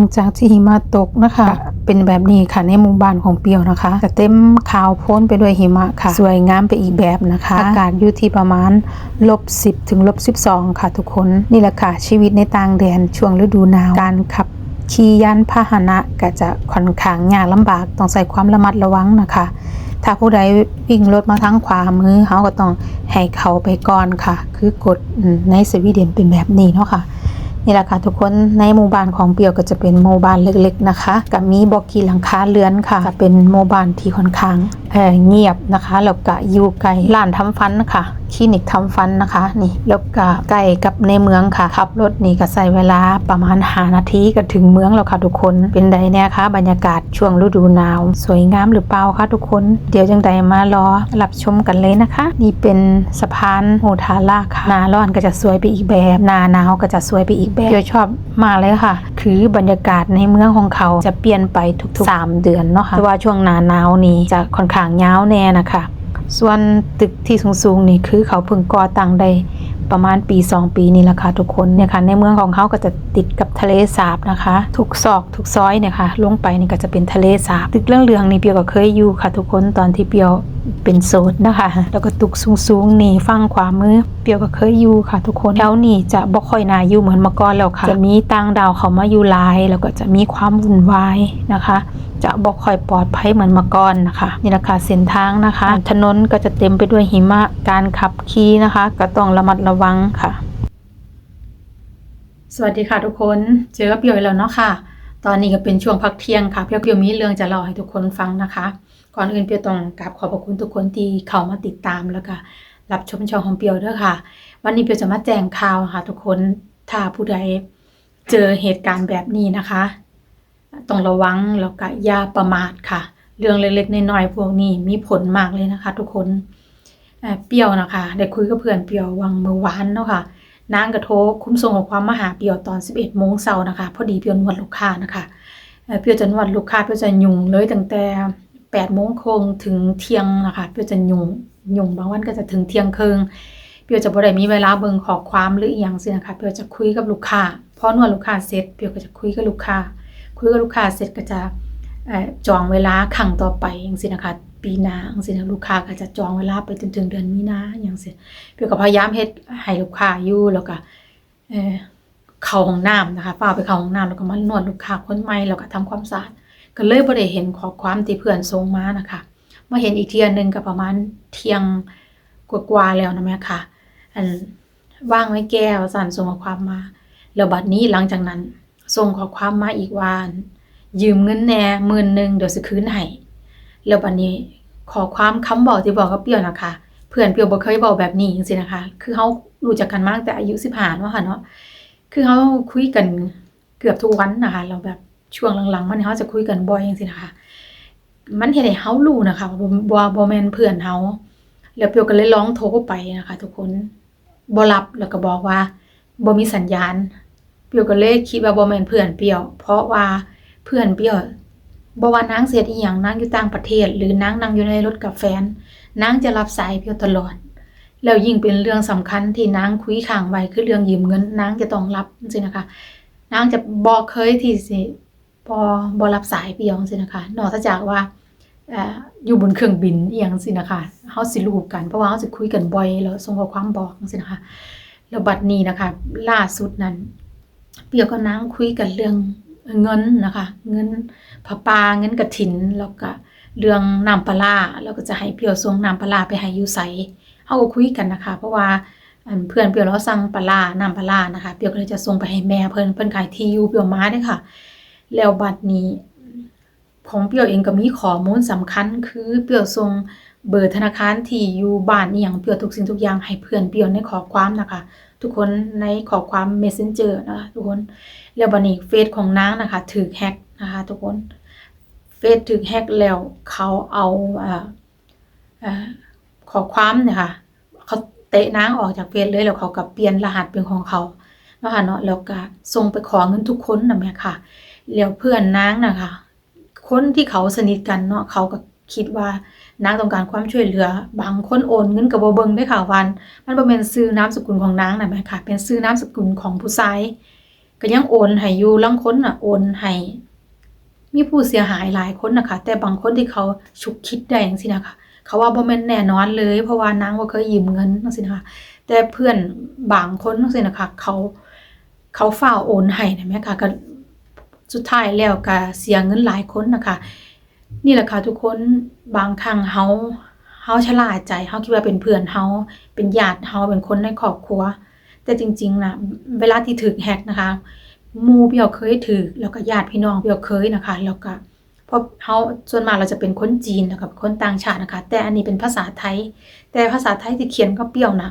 งจากที่หิมะตกนะคะ เป็นแบบนี้ค่ะในหมู่บ้านของเปียวนะคะจะเต็มขาวโพ้นไปด้วยหิมะค่ะ สวยงามไปอีกแบบนะคะ อากาศอยู่ที่ประมาณลบ10ถึงลบ12ค่ะทุกคนนี่แหละค่ะชีวิตในต่างแดนช่วงฤดูหนาวการขับขี่ยานพาหนะก็จะค่อนข้างยากลำบากต้องใส่ความระมัดระวังนะคะ ถ้าผู้ใดวิ่งรถมาทางขวามือเขาก็ต้องให้เขาไปก่อนค่ะ คือกฎอืมในสวีเดนเป็นแบบนี้เนาะค่ะ นี่แหละค่ะทุกคนในหมู่บ้านของเปียวก็จะเป็นหมู่บ้านเล็กๆนะคะกับมีบอกกี่หลังคาเรือนค่ะ เป็นหมู่บ้านที่ค่อนข้าง เเงียบนะคะแล้วก็อยู่ใกล้ร้านทำฟันค่ะคลินิกทำฟันนะคะ นี่แล้วก็ใกล้กับในเมืองค่ะขับรถนี่ก็ใช้เวลาประมาณ5นาทีก็ถึงเมืองแล้วค่ะทุกคนเป็นใดแน่คะบรรยากาศช่วงฤดูหนาว สวยงามหรือเปล่าคะทุกคน เดี๋ยวจังใดมารอรับชมกันเลยนะคะ นี่เป็นสะพานโหทาราค่ะหนาร้อนก็จะสวยไปอีกแบบหนาหนาวก็จะสวยไปอีกแบบเดี๋ยวชอบมากเลยค่ะ คือบรรยากาศในเมืองของเขาจะเปลี่ยนไปทุกๆ3เดือนเนาะค่ะแต่ว่าช่วงหนาหนาวนี้จะค่อนข้างยาวแน่นะคะ ส่วนตึกที่สูงๆนี่คือเขาเพิ่งก่อตั้งได้ประมาณปี 2 ปีนี่แหละค่ะทุกคนเนี่ยค่ะในเมืองของเขาก็จะติดกับทะเลสาบนะคะทุกซอกทุกซอยเนี่ยค่ะลงไปนี่ก็จะเป็นทะเลสาบตึกเรื่องเรืองนี่เปียวก็เคยอยู่ค่ะทุกคนตอนที่เปียว เป็นโสดนะคะ แล้วก็ตึกสูงๆนี่ฝั่งขวามือ เปียวก็เคยอยู่ค่ะ ทุกคนแถวนี้จะบ่ค่อยน่าอยู่เหมือนเมื่อก่อนแล้วค่ะ จะมีต่างดาวเขามาอยู่หลายแล้วก็จะมีความวุ่นวายนะคะจะบอกค่อยปลอดภัยเหมือนเมื่อก่อนนะคะ นี่แหละค่ะเส้นทางนะคะ ถนนก็จะเต็มไปด้วยหิมะการขับขี่นะคะ ก็ต้องระมัดระวังค่ะ สวัสดีค่ะทุกคน เจอกับเปียวอีกแล้วเนาะค่ะ ตอนนี้ก็เป็นช่วงพักเที่ยงค่ะเปียวเปียวมีเรื่องจะเล่าให้ทุกคนฟังนะคะ ก่อนอื่นเปียวต้องกราบขอบพระคุณทุกคนที่เข้ามาติดตามแล้วก็รับชมช่องของเปียวด้วยค่ะ วันนี้เปียวจะมาแจ้งข่าวค่ะทุกคนถ้าผู้ใดเจอเหตุการณ์แบบนี้นะคะ ต้องระวังแล้วก็อย่าประมาทค่ะ เรื่องเล็กๆน้อยๆพวกนี้มีผลมากเลยนะคะ ทุกคนเปียวนะคะได้คุยกับเพื่อนเปียววังเมื่อวานเนาะค่ะ นางกระโทรคุ้มส่งของความมหาเปียวตอน 11โมงเช้านะคะ พอดีเปียวนวดลูกค้านะคะเปียวจะนวดลูกค้าเปียวจะยุ่งเลยตั้งแต่8โมงคงถึงเที่ยงนะคะเปียวจะยุ่งยุ่งบางวันก็จะถึงเที่ยงครึ่งเปียวจะบ่ได้มีเวลาเบิ่งขอความหรืออีหยังสินะคะเปียวจะคุยกับลูกค้าพอนวดลูกค้าเสร็จเปียวก็จะคุยกับลูกค้าคุยกับลูกค้าเสร็จก็จะจองเวลาครั้งต่อไปอย่างสินะคะ ปีหน้าอย่างสินะลูกค้าก็จะจองเวลาไปจนถึงเดือนมีนาอย่างเสิเพื่อก็พยายามเฮ็ดให้ลูกค้าอยู่แล้วก็เอ่อเข้าห้องน้ำนะคะฝ้าไปเข้าห้องน้ำแล้วก็มานวดลูกค้าคนใหม่แล้วก็ทำความสะอาดก็เลยบ่ได้เห็นขอความที่เพื่อนส่งมานะคะมาเห็นอีกเที่ยหนึงก็ประมาณเที่ยงกว่าๆแล้วนะแม่ค่ะอันว่างไว้แก้วสั่นส่งข้อความมาแล้วบัดนี้หลังจากนั้นส่งข้อความมาอีกว่ายืมเงินแน่หมื่นหนึ่งเดี๋ยวสิคืนให้ แล้วบัดนี้ขอความคำบอกที่บอกกับเปรียวนะคะ เพื่อนเปรียวบ่เคยบอกแบบนี้จังซี่นะคะ คือเฮารู้จักกันมาตั้งแต่อายุ15เนาะค่ะเนาะคือเฮาคุยกันเกือบทุกวันนะคะแล้วแบบช่วงหลังๆ มันเฮาจะคุยกันบ่อยจังซี่นะคะ มันเฮ็ดให้เฮารู้นะคะว่าบ่บ่บ่แมนเพื่อนเฮาแล้วเปรียวก็เลยลองโทรไปนะคะ ทุกคนบ่รับแล้วก็บอกว่าบ่มีสัญญาณ เปรียวก็เลยคิดว่าบ่แมนเพื่อนเปรียว เพราะว่าเพื่อนเปรียว บว่านางเสียอีหยังนางอยู่ต่างประเทศ หรือนางนั่งอยู่ในรถกับแฟนนางจะรับสายเปียวตลอด แล้วยิ่งเป็นเรื่องสำคัญที่นางคุยค้างไว้คือเรื่องยืมเงินนางจะต้องรับจังซี่นะคะนางจะบ่เคยที่สิบ่บ่รับสายเปียวจังซี่นะคะนอกจากว่าอยู่บนเครื่องบินอีหยังจังซี่นะคะเฮาสิรู้กันเพราะว่าเฮาสิคุยกันบ่อยแล้วส่งข้อความบอกจังซี่นะคะแล้วบัดนี้นะคะ ล่าสุดนั้น เปียวก็นั่งคุยกันเรื่อง เงินนะคะ เงินผาปาเงินกระถินแล้วก็เรื่องน้ำปลาเราก็จะให้เปียวส่งน้ำปลาไปให้ยู่ไสเฮาก็คุยกันนะคะ เพราะว่าเพื่อนเปียวเราสั่งปลาร้าน้ำปลานะคะ เปียวก็เลยจะส่งไปให้แม่เพิ่นเพิ่นขายที่ยูเปียวมาเด้อค่ะ แล้วบัดนี้ของเปียวเองก็มีข้อมูลสำคัญ คือเปียวส่งเบอร์ธนาคารที่อยู่บ้านอีหยังเปียวทุกสิ่งทุกอย่างให้เพื่อนเปียวในขอความนะคะ ทุกคนในขอความ Messenger นะคะทุกคนแล้วบัดนี้เฟซของนางนะคะถูกแฮกนะคะทุกคนเฟซถูกแฮกแล้วเขาเอาอ่าอ่าขอความเนี่ยค่ะเขาเตะนางออกจากเฟซเลยแล้วเขาก็เปลี่ยนรหัสเป็นของเขาเนาะคะเนาะแล้วก็ส่งไปขอเงินทุกคนน่ะแม่ค่ะแล้วเพื่อนนางนะคะคนที่เขาสนิทกันเนาะเขาก็คิดว่า นางต้องการความช่วยเหลือ บางคนโอนเงินกับบ่เบิงได้ค่ะวัน มันบ่แม่นชื่อนาสกุลของนางนะแม่ค่ะ เป็นชื่อนาสกุลของผู้ชายก็ยังโอนให้อยู่ลางคนน่ะโอนให้มีผู้เสียหายหลายคนนะคะ แต่บางคนที่เขาฉุกคิดได้จังซี่นะคะ เขาว่าบ่แม่นแน่นอนเลย เพราะว่านางบ่เคยยืมเงินจังซี่นะคะ แต่เพื่อนบางคนจังซี่นะคะ เขาเขาฟ้าโอนให้นะแม่ค่ะก็สุดท้ายแล้วก็เสียเงินหลายคนนะคะ นี่แหละค่ะทุกคนบางครั้งเฮาเฮาชะล่าใจเฮาคิดว่าเป็นเพื่อนเฮาเป็นญาติเฮาเป็นคนในครอบครัว แต่จริงๆนะเวลาที่ถูกแฮกนะคะมูเปียวเคยถูกแล้วก็ญาติพี่น้องเปียวเคยนะคะ แล้วก็เพราะเฮาส่วนมากเราจะเป็นคนจีนแล้วก็คนต่างชาตินะคะ แต่อันนี้เป็นภาษาไทย แต่ภาษาไทยที่เขียนก็เปรี้ยวนะ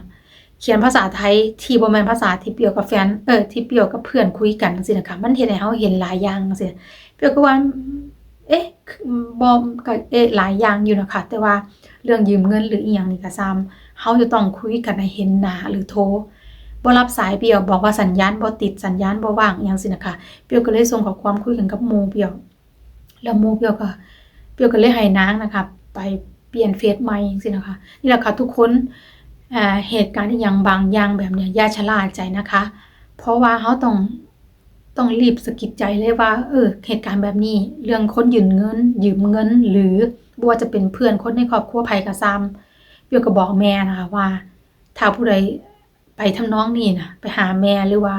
เขียนภาษาไทยที่บ่แม่นภาษาที่เปรี้ยวกับแฟนเออที่เปรี้ยวกับเพื่อนคุยกันจังซี่นะคะมันเฮ็ดให้เฮาเห็นหลายอย่างจังซี่เปรี้ยวก็ว่า เอ๊ะบอมก็เอ๊ะหลายอย่างอยู่นะคะแต่ว่าเรื่องยืมเงินหรืออีหยังนี่ก็ซ้ำเขาจะต้องคุยกันให้เห็นหน้าหรือโทรบ่รับสายเปียวบอกว่าสัญญาณบ่ติดสัญญาณบ่ว่างอหยังสินะคะเปียวก็เลยส่งข้อความคุยกันกับหมู่เปียวแล้วหมู่เปียวก็เปียวก็เลยให้นางนะคะไปเปลี่ยนเฟซใหม่จังซี่นะคะนี่แหละค่ะทุกคนเหตุการณ์อีหยังบางอย่างแบบเนี้ยอย่าชะล่าใจนะคะ เพราะว่าเขาต้อง ต้องรีบสะกิดใจเลยว่า เออ เหตุการณ์แบบนี้ เรื่องคนยืมเงิน ยืมเงิน หรือบ่ว่าจะเป็นเพื่อนคนในครอบครัวไผก็ซ้ำเปียวก็บอกแม่นะคะว่า ถ้าผู้ใดไปทำน้องนี้นะไปหาแม่หรือว่า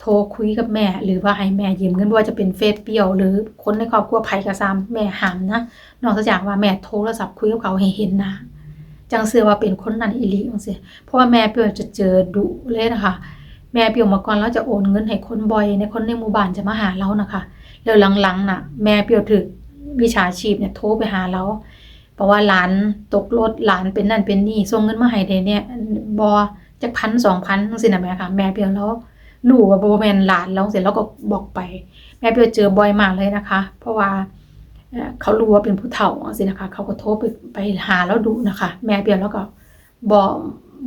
โทรคุยกับแม่ หรือว่าให้แม่ยืมเงินบ่ว่าจะเป็นเฟซเปียว หรือคนในครอบครัวไผก็ซ้ำแม่ห้ามนะนอกจากว่าแม่โทรศัพท์คุยกับเขาให้เห็นน้าจังเชื่อว่าเป็นคนนั้นอีลีจังซี่เพราะว่าแม่เปียวจะเจอดุเลยนะคะ แม่เปียวมาก่อนแล้วจะโอนเงินให้คนบ่อยในคนในหมู่บ้านจะมาหาเรานะคะแล้วหลังๆน่ะ แม่เปียวถึกวิชาชีพเนี่ยโทรไปหาเราเพราะว่าหลานตกรถหลานเป็นนั่นเป็นนี่ส่งเงินมาให้ได้เนี่ยบ่จักพันสองพันจังซี่น่ะแม่ค่ะ แม่เปียวแล้วรู้ว่าบ่แมนหลานแล้วเสร็จแล้วก็บอกไป แม่เปียวเจอบ่อยมากเลยนะคะ เพราะว่าเขารู้ว่าเป็นผู้เฒ่าจังซี่นะคะ เขาก็โทรไปไปหาแล้วดุนะคะ แม่เปียวแล้วก็บ่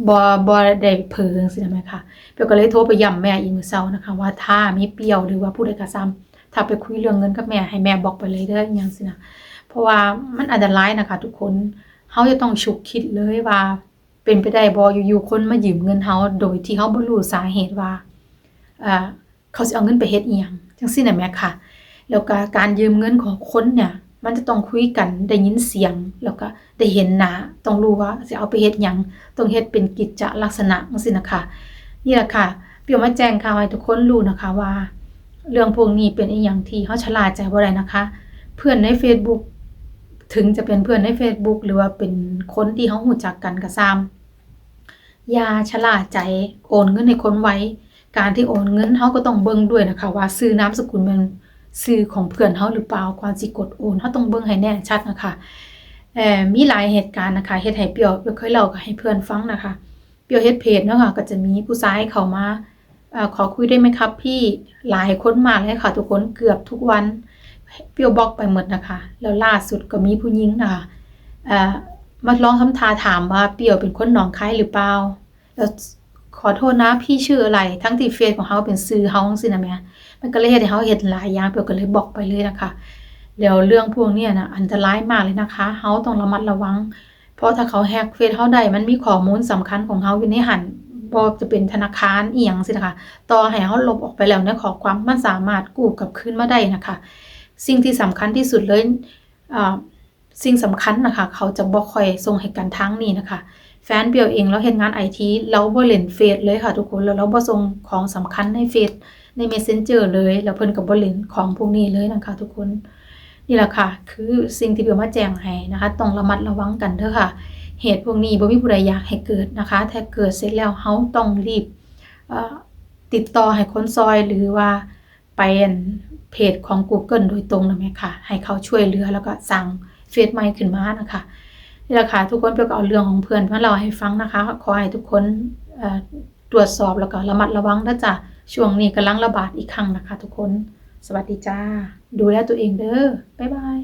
บ่บ่ได้เผลอจังซี่นะแม่ค่ะเปียวก็เลยโทรไปย้ำแม่อีกมื้อเช้านะคะ ว่าถ้ามีเปียวหรือว่าผู้ใดก็ซ้ำถ้าไปคุยเรื่องเงินกับแม่ให้แม่บอกไปเลยเด้อหยังซี้นะเพราะว่ามันอันตรายนะคะ ทุกคนเฮาจะต้องฉุกคิดเลยว่า เป็นไปได้บ่อยู่ๆคนมายืมเงินเฮาโดยที่เฮาบ่รู้สาเหตุว่าอ่าเขาสิเอาเงินไปเฮ็ดอีหยังจังซี่น่ะแม่ค่ะแล้วก็การยืมเงินของคนเนี่ย มันจะต้องคุยกันได้ยินเสียงแล้วก็ได้เห็นหน้าต้องรู้ว่าสิเอาไปเฮ็ดหยังต้องเฮ็ดเป็นกิจจลักษณะจังซี่นะคะนี่แหละค่ะเปียวมาแจ้งข่าวให้ทุกคนรู้นะคะว่า เรื่องพวกนี้เป็นอีหยังที่เฮาชะล่าใจบ่ได้นะคะ เพื่อนใน Facebook ถึงจะเป็นเพื่อนใน Facebook หรือว่าเป็นคนที่เฮารู้จักกันก็ซ้ำอย่าชะล่าใจโอนเงินให้คนไว้ การที่โอนเงินเฮาก็ต้องเบิ่งด้วยนะคะ ว่าชื่อนามสกุลมัน ชื่อของเพื่อนเฮาหรือเปล่าก่อนสิกดโอนเฮาต้องเบิ่งให้แน่ชัดนะคะเอ่อมีหลายเหตุการณ์นะคะเฮ็ดให้เปียวเปียวเคยเล่าให้เพื่อนฟังนะคะ เปียวเฮ็ดเพจเนาะค่ะก็จะมีผู้ชายเข้ามาเอ่อขอคุยได้ไหมครับพี่หลายคนมากเลยค่ะ ทุกคนเกือบทุกวัน เปียวบล็อกไปหมดนะคะ แล้วล่าสุดก็มีผู้หญิงนะคะเอ่อมาลองทำทาถามว่าเปียวเป็นคนหนองคายหรือเปล่าแล้ว ขอโทษนะพี่ชื่ออะไร ทั้งที่เฟซของเขาเป็นชื่อเฮาจังซี่นะแม่มันก็เลยเฮ็ดให้เฮาเฮ็ดหลายอย่างเปียวก็เลยบอกไปเลยนะคะแล้วเรื่องพวกเนี้ยนะอันตรายมากเลยนะคะเฮาต้องระมัดระวัง เพราะถ้าเขาแฮกเฟซเฮาได้มันมีข้อมูลสำคัญของเฮาอยู่ในหันบ่จะเป็นธนาคารเอียงสินะคะ ต่อให้เฮาลบออกไปแล้วในข้อความมันสามารถกู้กลับคืนมาได้นะคะ สิ่งที่สำคัญที่สุดเลยอ่าสิ่งสำคัญนะคะ เขาจะบ่ค่อยส่งให้กันทางนี้นะคะ แฟนเปียวเองเราเฮ็ดงานไอทีเราบ่เล่นเฟซเลยค่ะทุกคนแล้วเราบ่ส่งของสำคัญในเฟซใน Messenger เลย แล้วเพิ่นก็บ่เล่นของพวกนี้เลยนะคะทุกคนนี่แหละค่ะ คือสิ่งที่เปียวมาแจ้งให้นะคะต้องระมัดระวังกันเด้อค่ะ เหตุพวกนี้บ่มีผู้ใดอยากให้เกิดนะคะ ถ้าเกิดเสร็จแล้วเฮาต้องรีบติดต่อให้คนซอยหรือว่าไปอันเพจของ Google โดยตรงนะแม่ค่ะ ให้เขาช่วยเหลือแล้วก็สั่งเฟซใหม่ขึ้นมานะคะ นี่แหละค่ะทุกคนเปียวก็เอาเรื่องของเพื่อนเพื่อนเราให้ฟังนะคะ ขอให้ทุกคนตรวจสอบแล้วก็ระมัดระวังนะจ๊ะช่วงนี้กำลังระบาดอีกครั้งนะคะ ทุกคน สวัสดีจ้า ดูแลตัวเองเด้อบ๊ายบาย